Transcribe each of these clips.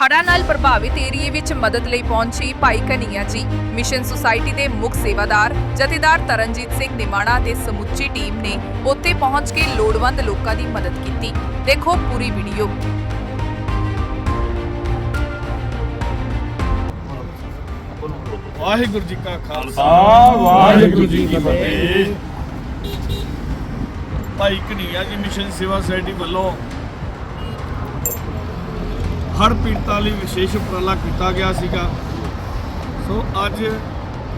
ਹੜ੍ਹਾਂ ਨਾਲ ਪ੍ਰਭਾਵਿਤ ਏਰੀਏ ਵਿੱਚ ਮਦਦ ਲਈ ਪਹੁੰਚੀ ਭਾਈ ਕਨਈਆ ਜੀ। ਮਿਸ਼ਨ ਸੁਸਾਇਟੀ ਦੇ ਮੁੱਖ ਸੇਵਾਦਾਰ ਜਥੇਦਾਰ ਤਰਨਜੀਤ ਸਿੰਘ ਨਿਮਾਣਾ ਤੇ ਸਮੁੱਚੀ ਟੀਮ ਨੇ ਉੱਥੇ ਪਹੁੰਚ ਕੇ ਲੋੜਵੰਦ ਲੋਕਾਂ ਦੀ ਮਦਦ ਕੀਤੀ। ਦੇਖੋ ਪੂਰੀ ਵੀਡੀਓ। ਵਾਹਿਗੁਰੂ ਜੀ ਕਾ ਖਾਲਸਾ। ਵਾਹਿਗੁਰੂ ਜੀ ਕੀ ਫਤਿਹ। ਭਾਈ ਕਨਈਆ ਜੀ ਮਿਸ਼ਨ ਸੇਵਾ ਸੁਸਾਇਟੀ ਵੱਲੋਂ ਹਰ ਪੀੜਤਾਂ ਲਈ ਵਿਸ਼ੇਸ਼ ਉਪਰਾਲਾ ਕੀਤਾ ਗਿਆ ਸੀਗਾ। ਸੋ ਅੱਜ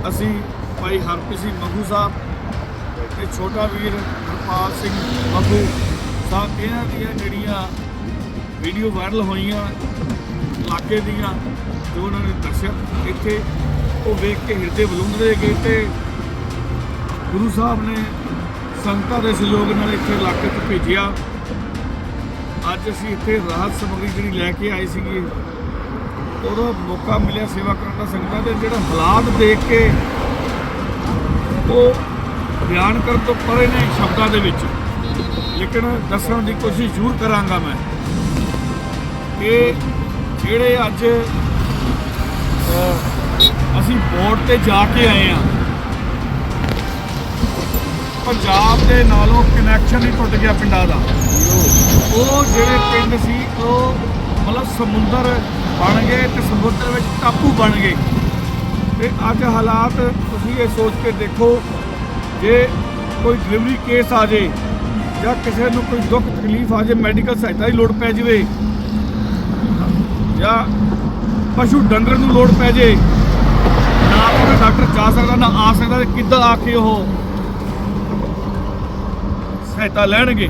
ਅਸੀਂ ਭਾਈ ਹਰਪ੍ਰੀਤ ਸਿੰਘ ਮੱਗੂ ਸਾਹਿਬ ਤੇ ਛੋਟਾ ਵੀਰ ਹਰਪਾਲ ਸਿੰਘ ਮੱਗੂ ਸਾਹਿਬ, ਇਹਨਾਂ ਦੀਆਂ ਜਿਹੜੀਆਂ ਵੀਡੀਓ ਵਾਇਰਲ ਹੋਈਆਂ ਇਲਾਕੇ ਦੀਆਂ ਜੋ ਉਹਨਾਂ ਨੇ ਦਰਸ਼ਕ ਇੱਥੇ ਉਹ ਵੇਖ ਕੇ ਹਿਰਦੇ ਬਲੁੰਦਰੇ ਗਏ ਤੇ ਗੁਰੂ ਸਾਹਿਬ ਨੇ ਸੰਗਤਾਂ ਦੇ ਸਹਿਯੋਗ ਨਾਲ ਇੱਥੇ ਇਲਾਕੇ 'ਚ ਭੇਜਿਆ। ਅੱਜ ਅਸੀਂ ਇੱਥੇ ਰਾਹਤ ਸਮੱਗਰੀ ਜਿਹੜੀ ਲੈ ਕੇ ਆਏ ਸੀਗੇ, ਉਹਦਾ ਮੌਕਾ ਮਿਲਿਆ ਸੇਵਾ ਕਰਨ ਦਾ ਸੰਗਤਾਂ ਦੇ, ਜਿਹੜਾ ਹਾਲਾਤ ਦੇਖ ਕੇ ਉਹ ਬਿਆਨ ਕਰਨ ਤੋਂ ਪਰੇ ਨੇ ਸ਼ਬਦਾਂ ਦੇ ਵਿੱਚ। ਲੇਕਿਨ ਦੱਸਣ ਦੀ ਕੋਸ਼ਿਸ਼ ਜ਼ਰੂਰ ਕਰਾਂਗਾ ਮੈਂ ਕਿ ਜਿਹੜੇ ਅੱਜ ਅਸੀਂ ਬੋਰਡ ਤੇ ਜਾ ਕੇ ਆਏ ਆ ਪੰਜਾਬ ਦੇ ਨਾਲੋਂ ਕਨੈਕਸ਼ਨ ਹੀ ਟੁੱਟ ਗਿਆ ਪਿੰਡਾਂ ਦਾ। ਉਹ ਜਿਹੜੇ ਪਿੰਡ ਸੀ, ਉਹ ਮਤਲਬ ਸਮੁੰਦਰ ਬਣ ਗਏ ਤੇ ਸਮੁੰਦਰ ਵਿੱਚ ਟਾਪੂ ਬਣ ਗਏ। ਤੇ ਅੱਜ ਹਾਲਾਤ ਤੁਸੀਂ ਇਹ ਸੋਚ ਕੇ ਦੇਖੋ, ਜੇ ਕੋਈ ਡਿਲੀਵਰੀ ਕੇਸ ਆ ਜੇ ਜਾਂ ਕਿਸੇ ਨੂੰ ਕੋਈ ਦੁੱਖ ਤਕਲੀਫ ਆ ਜੇ ਮੈਡੀਕਲ ਸਹਾਇਤਾ ਦੀ ਲੋੜ ਪੈ ਜਾਵੇ ਜਾਂ ਪਸ਼ੂ ਡੰਗਰ ਨੂੰ ਲੋੜ ਪੈ ਜੇ, ਨਾ ਕੋਈ ਡਾਕਟਰ ਜਾ ਸਕਦਾ, ਨਾ ਆ ਸਕਦਾ, ਤੇ ਕਿੱਦਾਂ ਆ ਕੇ ਉਹ ਸਹਾਇਤਾ ਲੈਣਗੇ।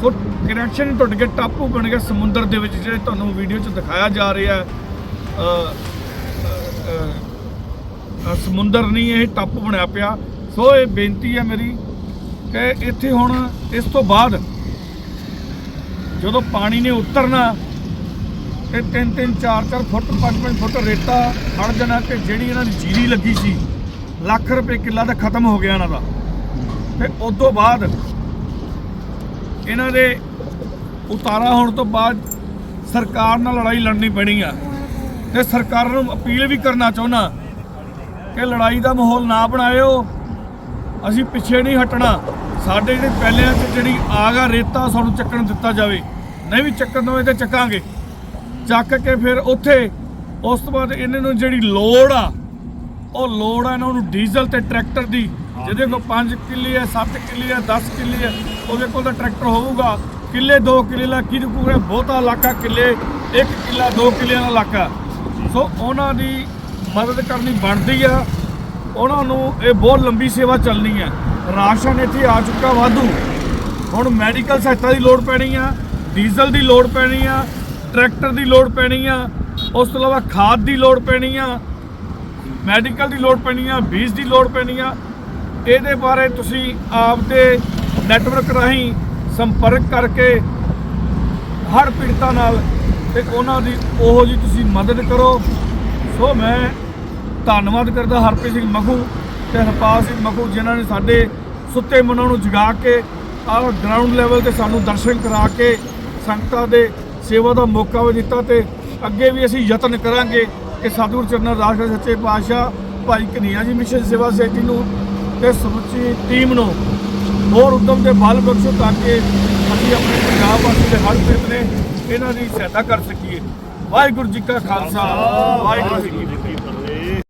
ਸੋ ਕਨੈਕਸ਼ਨ ਟੁੱਟ ਕੇ ਟਾਪੂ ਬਣ ਗਿਆ। ਸਮੁੰਦਰ ਦੇ ਵਿੱਚ ਜਿਹੜੇ ਤੁਹਾਨੂੰ ਵੀਡੀਓ 'ਚ ਦਿਖਾਇਆ ਜਾ ਰਿਹਾ ਹੈ ਸਮੁੰਦਰ ਨਹੀਂ, ਇਹ ਟਾਪੂ ਬਣਿਆ ਪਿਆ। ਸੋ ਇਹ ਬੇਨਤੀ ਹੈ ਮੇਰੀ ਕਿ ਇੱਥੇ ਹੁਣ, ਇਸ ਤੋਂ ਬਾਅਦ ਜਦੋਂ ਪਾਣੀ ਨੇ ਉਤਰਨਾ, ਤੇ 3 3 4 4 ਫੁੱਟ 5 5 ਫੁੱਟ ਰੇਤਾ ਖੜ ਜਾਣਾ ਤੇ ਜਿਹੜੀ ਇਹਨਾਂ ਦੀ ਜੀਰੀ ਲੱਗੀ ਸੀ, ਲੱਖ ਰੁਪਏ ਕਿੱਲਾ ਦਾ ਖਤਮ ਹੋ ਗਿਆ ਇਹਨਾਂ ਦਾ। ਤੇ ਉਸ ਤੋਂ ਬਾਅਦ ਇਹਨਾਂ ਦੇ ਉਤਾਰਾ ਹੋਣ ਤੋਂ ਬਾਅਦ ਸਰਕਾਰ ਨਾਲ ਲੜਾਈ ਲੜਨੀ ਪੈਣੀ ਆ। ਤੇ ਸਰਕਾਰ ਨੂੰ ਅਪੀਲ ਵੀ ਕਰਨਾ ਚਾਹੁੰਦਾ ਕਿ ਲੜਾਈ ਦਾ ਮਾਹੌਲ ਨਾ ਬਣਾਇਓ। ਅਸੀਂ ਪਿੱਛੇ ਨਹੀਂ ਹਟਣਾ। ਸਾਡੇ ਜਿਹੜੇ ਪਹਿਲਿਆਂ 'ਚ ਜਿਹੜੀ ਆਗਾ ਆ, ਰੇਤਾ ਸਾਨੂੰ ਚੱਕਣ ਦਿੱਤਾ ਜਾਵੇ। ਨਹੀਂ ਵੀ ਚੱਕਣ ਦਵੇ ਤੇ ਚੱਕਾਂਗੇ। ਚੱਕ ਕੇ ਫਿਰ ਉੱਥੇ ਉਸ ਤੋਂ ਬਾਅਦ ਇਹਨਾਂ ਨੂੰ ਜਿਹੜੀ ਲੋੜ ਆ, ਉਹ ਲੋੜ ਆ ਇਹਨਾਂ ਨੂੰ ਡੀਜ਼ਲ ਤੇ ਟਰੈਕਟਰ ਦੀ ਜਿਹਦੇ ਕੋਲ 5 ਕਿੱਲੇ ਹੈ 7 ਕਿੱਲੇ ਹੈ 10 ਕਿੱਲੇ ਹੈ ਉਹਦੇ ਕੋਲ ਤਾਂ ਟਰੈਕਟਰ ਹੋਊਗਾ। ਕਿੱਲੇ 2 ਕਿੱਲੇ ਦਾ ਕੀ ਕੋਲ ਬਹੁਤਾ ਇਲਾਕਾ ਕਿੱਲੇ 1 ਕਿੱਲਾ 2 ਕਿੱਲਿਆਂ ਦਾ ਇਲਾਕਾ। ਸੋ ਉਹਨਾਂ ਦੀ ਮਦਦ ਕਰਨੀ ਬਣਦੀ ਆ। ਉਹਨਾਂ ਨੂੰ ਇਹ ਬਹੁਤ ਲੰਬੀ ਸੇਵਾ ਚੱਲਣੀ ਹੈ ਰਾਸ਼ਨ ਇੱਥੇ ਆ ਚੁੱਕਾ ਵਾਧੂ। ਹੁਣ ਮੈਡੀਕਲ ਸਹਾਇਤਾ ਦੀ ਲੋੜ ਪੈਣੀ ਆ, ਡੀਜ਼ਲ ਦੀ ਲੋੜ ਪੈਣੀ ਆ, ਟਰੈਕਟਰ ਦੀ ਲੋੜ ਪੈਣੀ ਆ, ਉਸ ਤੋਂ ਇਲਾਵਾ ਖਾਦ ਦੀ ਲੋੜ ਪੈਣੀ ਆ, ਮੈਡੀਕਲ ਦੀ ਲੋੜ ਪੈਣੀ ਆ, ਬੀਜ ਦੀ ਲੋੜ ਪੈਣੀ ਆ। ਇਹਦੇ ਬਾਰੇ ਤੁਸੀਂ ਆਪਦੇ ਨੈਟਵਰਕ ਰਾਹੀਂ ਸੰਪਰਕ ਕਰਕੇ ਹਰ ਪੀੜਤਾਂ ਨਾਲ ਤੇ ਉਹਨਾਂ ਦੀ ਉਹੋ ਜੀ ਤੁਸੀਂ ਮਦਦ ਕਰੋ। ਸੋ ਮੈਂ ਧੰਨਵਾਦ ਕਰਦਾ ਹਰਪ੍ਰੀਤ ਸਿੰਘ ਮਖੂ ਤੇ ਹਰਪਾਲ ਸਿੰਘ ਮਖੂ ਜਿਨ੍ਹਾਂ ਨੇ ਸਾਡੇ ਸੁੱਤੇ ਮਨਾਂ ਨੂੰ ਜਗਾ ਕੇ ਆਹ ਗਰਾਊਂਡ ਲੈਵਲ ਤੇ ਸਾਨੂੰ ਦਰਸ਼ਨ ਕਰਾ ਕੇ ਸੰਗਤਾਂ ਦੇ ਸੇਵਾ ਦਾ ਮੌਕਾ ਵੀ ਦਿੱਤਾ ਤੇ ਅੱਗੇ ਵੀ ਅਸੀਂ ਯਤਨ ਕਰਾਂਗੇ ਕਿ ਸਤਿਗੁਰ ਚਰਨਾਂ ਰਾਜ ਸੱਚੇ ਪਾਤਸ਼ਾਹ, ਭਾਈ ਕਨਈਆ ਜੀ ਮਿਸ਼ਨ ਸੇਵਾ ਸੋਸਾਇਟੀ ਨੂੰ ਤੇ ਸਮੁੱਚੀ ਟੀਮ ਨੂੰ ਹੋਰ ਉਦਮ ਦੇ ਬਲ ਬਖਸ਼ੋ ਤਾਂ ਕਿ ਅਸੀਂ ਆਪਣੇ ਪੰਜਾਬ ਵਾਸੀ ਦੇ ਹਰ ਪਿੰਡ ਨੇ ਇਹਨਾਂ ਦੀ ਸਹਾਇਤਾ ਕਰ ਸਕੀਏ। ਵਾਹਿਗੁਰੂ ਜੀ ਕਾ ਖਾਲਸਾ, ਵਾਹਿਗੁਰੂ ਜੀ ਕੀ ਫਤਿਹ।